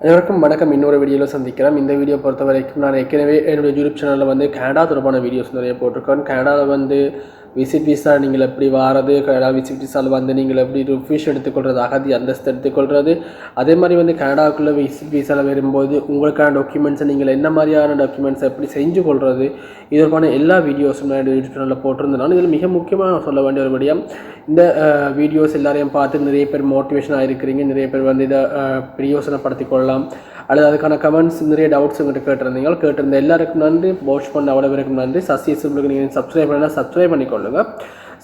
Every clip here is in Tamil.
அனைவருக்கும் வணக்கம். இன்னொரு வீடியோவில் சந்திக்கிறோம் இந்த வீடியோ பொறுத்த வரைக்கும் நான் ஏற்கனவே என்னுடைய யூடியூப் சேனலில் வந்து கனடா தொடர்பான வீடியோஸ் நிறைய போட்டிருக்கேன். கனடாவில் வந்து விசிட் விசா நீங்கள் எப்படி வாரது கனடா விசிட் விசாவில் வந்து நீங்கள் எப்படி ரிஃப்யூஷ் எடுத்துக்கொள்வது அகதி அந்தஸ்து எடுத்துக்கொள்வது அதே மாதிரி வந்து கனடாவுக்குள்ளே விசிட் விசாவில் வரும்போது உங்களுக்கான டாக்குமெண்ட்ஸை நீங்கள் என்ன மாதிரியான டாக்குமெண்ட்ஸை எப்படி செஞ்சு கொள்வது இதற்கான எல்லா வீடியோஸும் நான் யூடியூப் சேனலில் போட்டிருந்தனால இதில் மிக முக்கியமாக நான் சொல்ல வேண்டிய ஒரு விடயம் இந்த வீடியோஸ் எல்லாரையும் பார்த்து நிறைய பேர் மோட்டிவேஷனாக இருக்கிறீங்க நிறைய பேர் வந்து இதை அஹ், பிரயோசனப்படுத்திக் கொள்ளலாம். அல்லது அதுக்கான கமெண்ட்ஸ் நிறைய டவுட்ஸ் உங்கள்கிட்ட கேட்டிருந்தீங்க கேட்டிருந்த எல்லாருக்கும் நன்றி. வாட்ச் பண்ண அவ்வளோ பேருக்கும் நன்றி. சசி சிம்பிளுக்கு நீங்கள் சப்ஸ்கிரைப் பண்ணால் சப்ஸ்கிரைப் பண்ணிக்கொள்ளுங்க.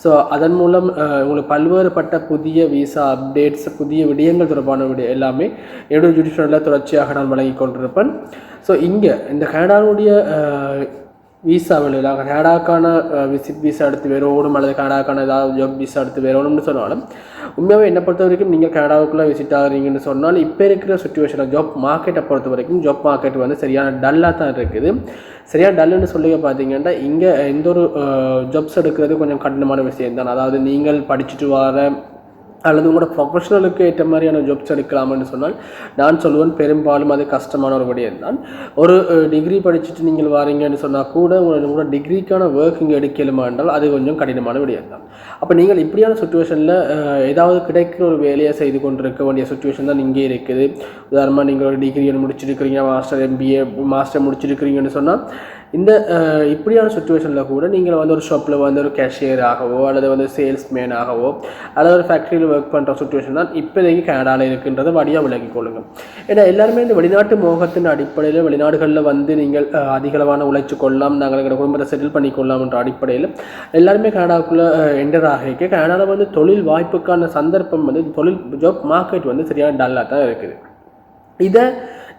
ஸோ அதன் மூலம் உங்களுக்கு பல்வேறுபட்ட புதிய விசா அப்டேட்ஸ் புதிய விடயங்கள் தொடர்பான விட எல்லாமே என்னுடைய ஜுடிஷியலில் தொடர்ச்சியாக நான் வழங்கி கொண்டிருப்பேன். ஸோ இங்கே இந்த கனடாவுடைய விசாவில் கனடாக்கான விசிட் விசா எடுத்து வேறோடும் அல்லது கனடாக்கான ஏதாவது ஜாப் விசா எடுத்து வேறோணும்னு சொன்னாலும் உண்மையாகவே என்னை பொறுத்த வரைக்கும் நீங்கள் கனடாவுக்குள்ளே விசிட் ஆகிறீங்கன்னு சொன்னால் இப்போ இருக்கிற சுச்சுவேஷனில் ஜாப் மார்க்கெட்டை பொறுத்த வரைக்கும் ஜாப் மார்க்கெட் வந்து சரியான டல்லாக தான் இருக்குது சரியாக டல்லுன்னு சொல்லி பார்த்தீங்கன்னா இங்கே எந்த ஒரு ஜாப்ஸ் எடுக்கிறது கொஞ்சம் கடினமான விஷயம் தான் அதாவது நீங்கள் படிச்சுட்டு வர அல்லது உங்களோட ப்ரொஃபஷனலுக்கு ஏற்ற மாதிரியான ஜாப்ஸ் எடுக்கலாம்னு சொன்னால் நான் சொல்லுவேன் பெரும்பாலும் அது கஷ்டமான ஒரு விடயம் தான். ஒரு டிகிரி படிச்சுட்டு நீங்கள் வாரீங்கன்னு சொன்னால் கூட உங்களோட உங்களோட டிகிரிக்கான ஒர்க் இங்கே எடுக்கலுமா என்றால் அது கொஞ்சம் கடினமான விடயம் தான். அப்போ நீங்கள் இப்படியான சுச்சுவேஷனில் ஏதாவது கிடைக்கிற ஒரு வேலையை செய்து கொண்டிருக்க வேண்டிய சுச்சுவேஷன் தான் இங்கே இருக்குது. உதாரணமாக நீங்கள் ஒரு டிகிரி முடிச்சிருக்கிறீங்க மாஸ்டர் எம்பிஏ மாஸ்டர் முடிச்சிருக்கிறீங்கன்னு சொன்னால் இந்த இப்படியான சுச்சுவேஷனில் கூட நீங்கள் வந்து ஒரு ஷாப்பில் வந்து ஒரு கேஷியராகவோ அல்லது வந்து சேல்ஸ்மேன் ஆகவோ அல்லது ஒரு ஃபேக்ட்ரியில் ஒர்க் பண்ணுற சுச்சுவேஷன் தான் இப்போதைக்கு கனடாவில் இருக்கின்றத வழியாக விலகிக் கொள்ளுங்கள். ஏன்னா எல்லாருமே இந்த வெளிநாட்டு மோகத்தின் அடிப்படையில் வெளிநாடுகளில் வந்து நீங்கள் அதிகளவான உழைச்சு கொள்ளலாம் நாங்கள் எங்கள் குடும்பத்தை செட்டில் பண்ணி கொள்ளலாம்ன்ற அடிப்படையில் எல்லாருமே கனடாவுக்குள்ளே என்டர் ஆகிக்க கனடாவில் வந்து தொழில் வாய்ப்புக்கான சந்தர்ப்பம் வந்து தொழில் ஜாப் மார்க்கெட் வந்து சரியான டல்லாக தான் இருக்குது. இதை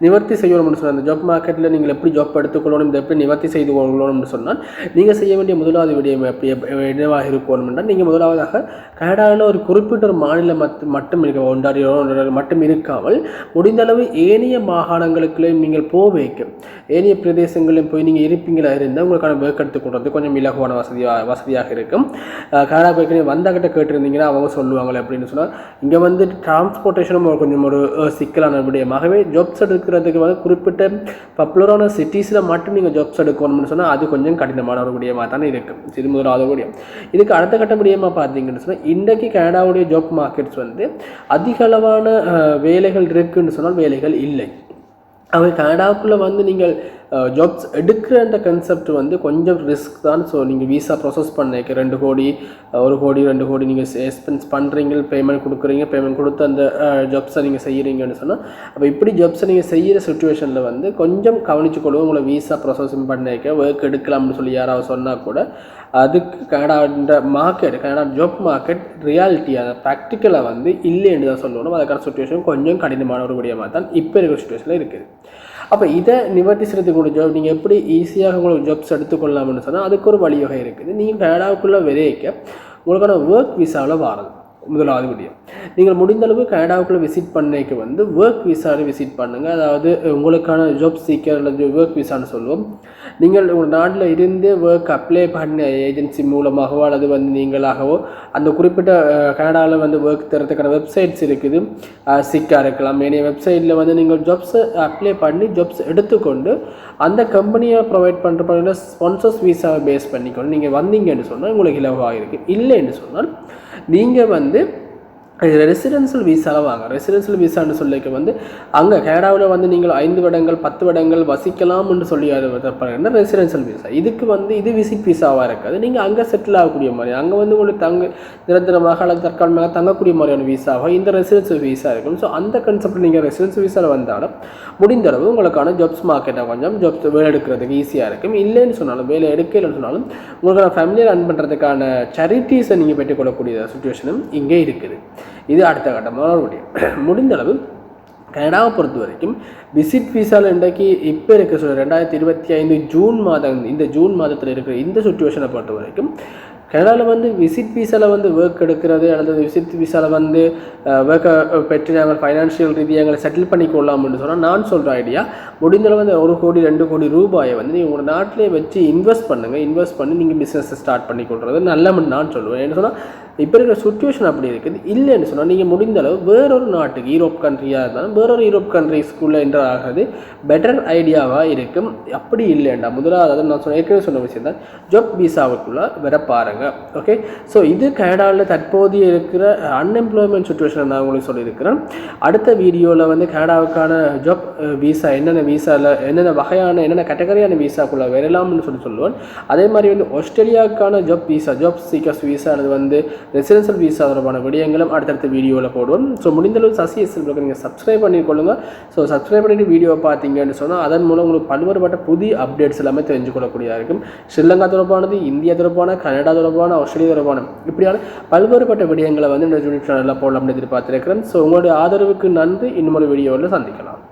நிவர்த்தி செய்யணும்னு சொன்னால் அந்த ஜாப் மார்க்கெட்டில் நீங்கள் எப்படி ஜாப் எடுத்துக்கொள்ளணும் இதை எப்படி நிவர்த்தி செய்து கொள்ளணும்னு சொன்னால் நீங்கள் செய்ய வேண்டிய முதலாவது விடயம் எப்படி என்னவாக இருக்கணும்னா நீங்கள் முதலாவதாக கனடாவில் ஒரு குறிப்பிட்ட ஒரு மாநிலம் மத்~ மட்டும் இருக்க ஒன்றாரியோ மட்டும் இருக்காமல் முடிந்தளவு ஏனைய மாகாணங்களுக்குள்ளே நீங்கள் போக வைக்க ஏனைய பிரதேசங்களிலும் போய் நீங்கள் இருப்பீங்களா இருந்தால் உங்களுக்கான ஒர்க் எடுத்துக்கொள்றது கொஞ்சம் இலகுவான வசதியாக வசதியாக இருக்கும். கனடா போய்க்கு வந்தாக்கிட்ட கேட்டிருந்தீங்கன்னா அவங்க சொல்லுவாங்களே அப்படின்னு சொன்னால் இங்கே வந்து டிரான்ஸ்போர்ட்டேஷனும் கொஞ்சம் ஒரு சிக்கலான விடயமாகவே ஜாப்ஸ் எடுக்கிறதுக்கு வந்து குறிப்பிட்ட பாப்புலரான சிட்டிஸில் மட்டும் நீங்கள் ஜாப்ஸ் எடுக்கணும்னு சொன்னால் அது கொஞ்சம் கடினமான ஒரு விடயமாக தானே இருக்கும் இது முதலாவது விடயம். இதுக்கு அடுத்த கட்ட விடயமாக பார்த்தீங்கன்னு சொன்னால் இன்றைக்கு கனடாவுடைய ஜாப் மார்க்கெட்ஸ் வந்து அதிகளவான அஹ், வேலைகள் இருக்குதுன்னு சொன்னால் வேலைகள் இல்லை. அவங்க கனடாவுக்குள்ளே வந்து நீங்கள் ஜாப்ஸ் எடுக்கிற அந்த கன்செப்ட் வந்து கொஞ்சம் ரிஸ்க் தான். ஸோ நீங்கள் விசா ப்ராசஸ் பண்ணிக்க ரெண்டு கோடி ஒரு கோடி ரெண்டு கோடி நீங்கள் எக்ஸ்பென்ஸ் பண்ணுறீங்க பேமெண்ட் கொடுக்குறீங்க பேமெண்ட் கொடுத்து அந்த ஜாப்ஸை நீங்கள் செய்கிறீங்கன்னு சொன்னால் அப்போ இப்படி ஜாப்ஸை நீங்கள் செய்கிற சுச்சுவேஷனில் வந்து கொஞ்சம் கவனிச்சுக்கொள்ளுவோம் உங்களை விசா ப்ராசஸிங் பண்ணிக்க ஒர்க் எடுக்கலாம்னு சொல்லி யாராவது சொன்னால் கூட அதுக்கு கனடான்ற market Canada job market reality அதை ப்ராக்டிக்கலாக வந்து இல்லைன்னு தான் சொல்லணும். அதுக்கான சுச்சுவேஷன் கொஞ்சம் கடினமான ஒரு விடயமாக தான் இப்போ இருக்கிற சுச்சுவேஷனில் இருக்குது. அப்போ இதை நிவர்த்தி செய்யறதுக்கு ஜாப் நீங்கள் எப்படி ஈஸியாக உங்களுக்கு ஜாப்ஸ் எடுத்துக்கொள்ளலாம்னு சொன்னால் அதுக்கு ஒரு வழிவகை இருக்குது. நீங்கள் கனடாவுக்குள்ளே விதைக்க உங்களுக்கான ஒர்க் விசாவில் வாரது முதலாவது விடியம் நீங்கள் முடிந்தளவு கனடாவுக்குள்ளே விசிட் பண்ணிக்க வந்து ஒர்க் விசாவில் விசிட் பண்ணுங்கள் அதாவது உங்களுக்கான ஜாப் சீக்கர் அல்லது ஒர்க் விசான்னு சொல்லுவோம். நீங்கள் உங்கள் நாட்டில் இருந்தே ஒர்க் அப்ளை பண்ண ஏஜென்சி மூலமாகவோ அல்லது வந்து நீங்களாகவோ அந்த குறிப்பிட்ட கனடாவில் வந்து ஒர்க் தரத்துக்கான வெப்சைட்ஸ் இருக்குது. சிக்காக இருக்கலாம். ஏனைய வெப்சைட்டில் வந்து நீங்கள் ஜாப்ஸை அப்ளை பண்ணி ஜாப்ஸ் எடுத்துக்கொண்டு அந்த கம்பெனியை ப்ரொவைட் பண்ணுற ஸ்பான்சர்ஸ் விசாவை பேஸ் பண்ணிக்கொண்டு நீங்கள் வந்தீங்கன்னு சொன்னால் உங்களுக்கு இலவாக இருக்குது இல்லைன்னு சொன்னால் நீங்கள் வந்து இது ரெசிடென்சியல் விசாவில் வாங்க ரெசிடென்சியல் விசான்னு சொல்லிக்க வந்து அங்கே கனடாவில் வந்து நீங்கள் ஐந்து வருடங்கள் பத்து வருடங்கள் வசிக்கலாம்னு சொல்லி அது பாருங்கன்னா ரெசிடென்சியல் விசா இதுக்கு வந்து இது விசிட் விசாவாக இருக்காது. நீங்கள் அங்கே செட்டில் ஆகக்கூடிய மாதிரி அங்கே வந்து உங்களுக்கு தங்க நிரந்தரமாக அல்லது தற்காலமாக தங்கக்கூடிய மாதிரியான விசாவாக இந்த ரெசிடென்சியல் விசா இருக்கும். ஸோ அந்த கன்செப்ட் நீங்கள் ரெசிடென்சியல் விசாவில் வந்தாலும் முடிந்த அளவு உங்களுக்கான ஜாப்ஸ் மார்க்கெட்டை கொஞ்சம் ஜாப்ஸ் வேலை எடுக்கிறதுக்கு ஈஸியாக இருக்கும். இல்லைன்னு சொன்னாலும் வேலை எடுக்கலைன்னு சொன்னாலும் உங்களுக்கான ஃபேமிலியை ரன் பண்ணுறதுக்கான சேரிட்டிஸை நீங்கள் பெற்றுக்கொள்ளக்கூடிய சுச்சுவேஷனும் இங்கே இருக்குது. இது அடுத்த கட்டமாக முடியும் முடிந்தளவு முடிந்த அளவு கனடாவை பொறுத்த வரைக்கும் விசிட் விசாவில் இன்றைக்கு இப்போ இருக்க சொல்ல ரெண்டாயிரத்தி இருபத்தி ஐந்து ஜூன் மாதம் இந்த ஜூன் மாதத்தில் இருக்கிற இந்த சுச்சுவேஷனை பொறுத்த வரைக்கும் கனடாவில் வந்து விசிட் விசாவில் வந்து ஒர்க் எடுக்கிறது அல்லது விசிட் விசாவில் வந்து ஒர்க்கை பெற்று நாங்கள் ஃபைனான்ஷியல் ரீதியாக எங்களை செட்டில் பண்ணி கொள்ளலாம்னு சொன்னால் நான் சொல்கிற ஐடியா முடிந்தளவு வந்து ஒரு கோடி ரெண்டு கோடி ரூபாயை வந்து நீங்கள் உங்கள் நாட்டிலே வச்சு இன்வெஸ்ட் பண்ணுங்கள் இன்வெஸ்ட் பண்ணி நீங்கள் பிஸ்னஸை ஸ்டார்ட் பண்ணி கொள்வது நல்ல நான் சொல்லுவேன். என்ன சொன்னால் இப்போ இருக்கிற சுச்சுவேஷன் அப்படி இருக்குது. இல்லைன்னு சொன்னால் நீங்கள் முடிந்த அளவு வேறொரு நாட்டுக்கு யூரோப் கண்ட்ரியாக இருந்தாலும் வேறொரு யூரோப் கண்ட்ரிஸ்குள்ளே என்டர் ஆகிறது பெட்டர் ஐடியாவாக இருக்கும். அப்படி இல்லைண்டா முதலாவது நான் சொன்ன ஏற்கனவே சொன்ன விஷயம் தான். ஜாப் விசாவுக்குள்ளே வர பாருங்கள் ஓகே ஸோ இது கனடாவில் தற்போதைய இருக்கிற அன்எம்ப்ளாய்மெண்ட் சுச்சுவேஷன் நான் உங்களுக்கு சொல்லியிருக்கிறேன். அடுத்த வீடியோவில் வந்து கனடாவுக்கான ஜாப் விசா என்னென்ன விசாவில் என்னென்ன வகையான என்னென்ன கேட்டகரியான விசாக்குள்ளே வரலாம்னு சொல்லி சொல்லுவேன். அதே மாதிரி வந்து ஆஸ்திரேலியாவுக்கான ஜாப் விசா ஜாப் சீக்கர்ஸ் விசானது வந்து ரெசிடென்ஷியல் விசா தொடர்பான விடயங்களும் அடுத்தடுத்த வீடியோவில் போடுவோம். ஸோ முடிந்தளவு சசி எஸ்எல் நீங்கள் சப்ஸ்கிரைப் பண்ணிக்கொள்ளுங்க. ஸோ சப்ஸ்கிரைப் பண்ணிட்டு வீடியோ பார்த்தீங்கன்னு சொன்னால் அதன் மூலம் உங்களுக்கு பல்வேறுபட்ட புதிய அப்டேட்ஸ் எல்லாமே தெரிஞ்சுக்கொள்ளக்கூடியதாக இருக்கும். ஸ்ரீலங்கா தொடர்பானது இந்தியா தொடர்பான கனடா தொடர்பான ஆஸ்திரேலியா தொடர்பான இப்படியான பல்வேறுபட்ட விடயங்களை வந்து இந்த யூனிட் சேனலில் போடலாம்னு எதிர்பார்த்துருக்கிறேன். ஸோ உங்களுடைய ஆதரவுக்கு நன்றி. இன்னொரு வீடியோவில் சந்திக்கலாம்.